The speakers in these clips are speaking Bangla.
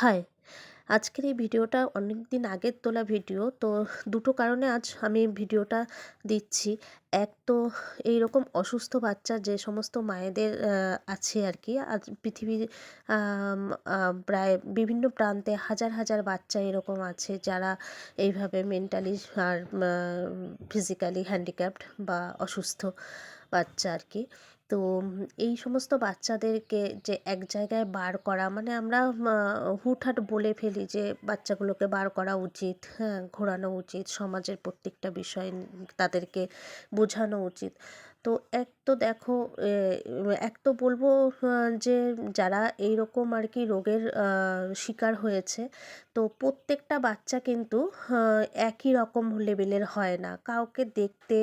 হাই আজকের এই ভিডিওটা অনেক দিন আগের তোলা ভিডিও, তো দুটো কারণে আজ আমি ভিডিওটা দিচ্ছি। এক তো এই রকম অসুস্থ বাচ্চা যে সমস্ত মায়েদের আছে আর কি, আজ পৃথিবীর প্রায় বিভিন্ন প্রান্তে হাজার হাজার বাচ্চা এরকম আছে যারা এইভাবে মেন্টালি আর ফিজিক্যালি হ্যান্ডিক্যাপড বা অসুস্থ বাচ্চা আর কি। তো এই সমস্ত বাচ্চাদেরকে যে এক জায়গায় বার করা মানে আমরা হুটহাট বলে ফেলি যে বাচ্চাগুলোকে বার করা উচিত হ্যাঁ ঘোরানো উচিত, সমাজের প্রত্যেকটা বিষয় তাদেরকে বোঝানো উচিত। তো এক তো দেখো এক তো বলব যে যারা এই রকম আর কি রোগের শিকার হয়েছে, তো প্রত্যেকটা বাচ্চা কিন্তু একই রকম লেভেলের হয় না। কাউকে দেখতে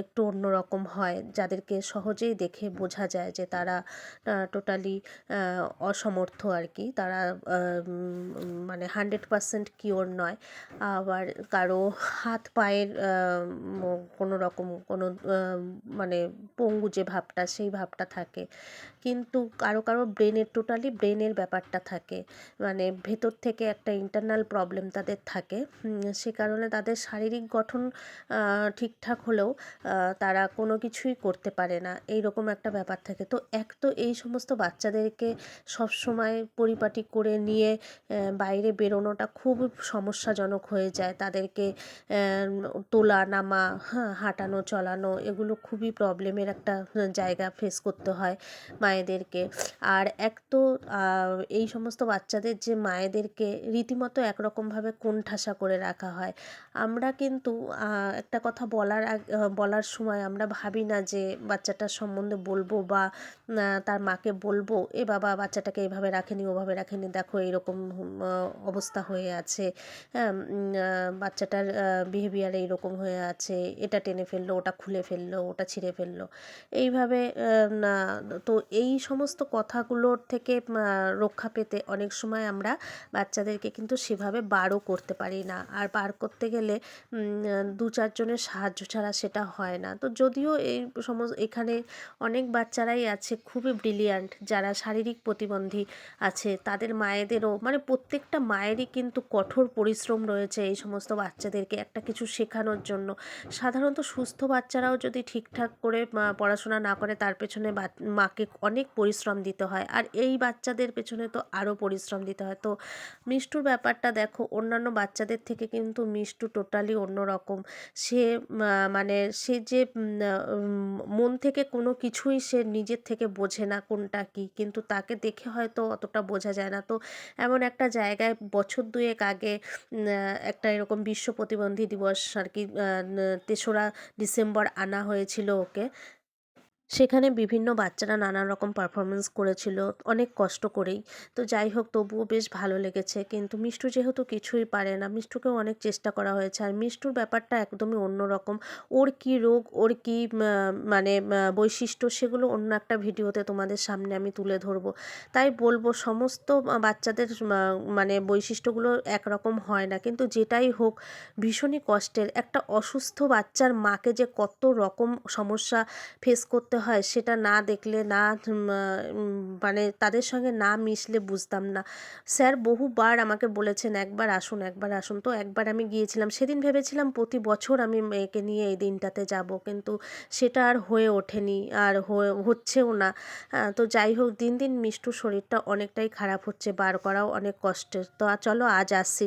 একটু অন্যরকম হয়। যাদেরকে সহজেই দেখে বোঝা যায় যে তারা টোটালি অসমর্থ আর কি। তারা মানে হান্ড্রেড পারসেন্ট কিওর নয়। আবার কারও হাত পায়ের কোনো রকম কোনো মানে পঙ্গু যে ভাবটা, সেই ভাবটা থাকে। কিন্তু কারও কারও ব্রেনের, টোটালি ব্রেনের ব্যাপারটা থাকে। মানে ভেতর থেকে একটা ইন্টারনাল প্রবলেম তাদের থাকে। সে কারণে তাদের শারীরিক গঠন ঠিকঠাক হলেও তারা কোনো কিছুই করতে পারে না। এই রকম একটা ব্যাপার থাকে। তো এক তো এই সমস্ত বাচ্চাদেরকে সবসময় পরিপাটি করে নিয়ে বাইরে বেরোনোটা খুব সমস্যাজনক হয়ে যায়। তাদেরকে তোলা, নামা হ্যাঁ হাঁটানো, চলানো, এগুলো খুবই প্রবলেমের একটা জায়গা ফেস করতে হয় মায়েদেরকে। আর এক তো এই সমস্ত বাচ্চাদের যে মায়েদেরকে রীতিমতো একরকমভাবে কোণঠাসা করে রাখা হয়। আমরা কিন্তু একটা কথা বলার বলার সময় আমরা ভাবি না যে বাচ্চাটার সম্বন্ধে বলব বা তার মাকে বলব, এ বাবা, বাচ্চাটাকে এভাবে রাখেনি, ওভাবে রাখেনি, দেখো এইরকম অবস্থা হয়ে আছে। হ্যাঁ বাচ্চাটার বিহেভিয়ার এইরকম হয়ে আছে, এটা টেনে ফেলল, ওটা খুলে ফেলল। ওটা ছিঁড়ে ফেলল। এইভাবে তো এই সমস্ত কথাগুলোর থেকে রক্ষা পেতে অনেক সময় আমরা বাচ্চাদেরকে কিন্তু সেভাবে বারও করতে পারি না। আর বার করতে গেলে দু চারজনের সাহায্য ছাড়া সেটা হয় না। তো যদিও এই সমস্ত, এখানে অনেক বাচ্চারাই আছে খুবই ব্রিলিয়ান্ট যারা শারীরিক প্রতিবন্ধী আছে, তাদের মায়েদেরও মানে প্রত্যেকটা মায়েরই কিন্তু কঠোর পরিশ্রম রয়েছে এই সমস্ত বাচ্চাদেরকে একটা কিছু শেখানোর জন্য। সাধারণত সুস্থ বাচ্চারাও যদি ঠিকঠাক করে পড়াশোনা না করে তার পেছনে মাকে অনেক পরিশ্রম দিতে হয়। আর এই বাচ্চাদের পেছনে তো আরও পরিশ্রম দিতে হয়। তো মিষ্টুর ব্যাপারটা দেখো, অন্যান্য বাচ্চাদের থেকে কিন্তু মিষ্টু টোটালি অন্যরকম। সে মানে সে যে মন থেকে কোনো কিছুই সে নিজের থেকে বোঝে না কোনটা কী, কিন্তু তাকে দেখে হয়তো অতটা বোঝা যায় না। তো এমন একটা জায়গায় বছর দুয়েক আগে একটা এরকম বিশ্ব প্রতিবন্ধী দিবস আর কি তেসরা ডিসেম্বর আনা হয়েছিল ওকে। সেখানে বিভিন্ন বাচ্চারা নানান রকম পারফরমেন্স করেছিল, অনেক কষ্ট করেই। তো যাই হোক, তবুও বেশ ভালো লেগেছে। কিন্তু মিষ্টু যেহেতু কিছুই পারে না, মিষ্টুকেও অনেক চেষ্টা করা হয়েছে। আর মিষ্টুর ব্যাপারটা একদমই অন্য রকম ওর কী রোগ, ওর কী মানে বৈশিষ্ট্য সেগুলো অন্য একটা ভিডিওতে তোমাদের সামনে আমি তুলে ধরবো। তাই বলব, সমস্ত বাচ্চাদের মানে বৈশিষ্ট্যগুলো একরকম হয় না। কিন্তু যেটাই হোক, ভীষণই কষ্টের। একটা অসুস্থ বাচ্চার মাকে যে কত রকম সমস্যা ফেস করতে হয় সেটা না দেখলে না মানে তাদের সঙ্গে না মিশলে বুঝতাম না। স্যার বহুবার আমাকে বলেছেন, একবার আসুন একবার আসুন। তো একবার আমি গিয়েছিলাম, সেদিন ভেবেছিলাম প্রতি বছর আমি মেয়েকে নিয়ে এই দিনটাতে যাব, কিন্তু সেটা আর হয়ে ওঠেনি, আর হচ্ছেও না। তো যাই হোক, দিন দিন মিষ্টুর শরীরটা অনেকটাই খারাপ হচ্ছে, বার করাও অনেক কষ্টের। তো চলো আজ আসছি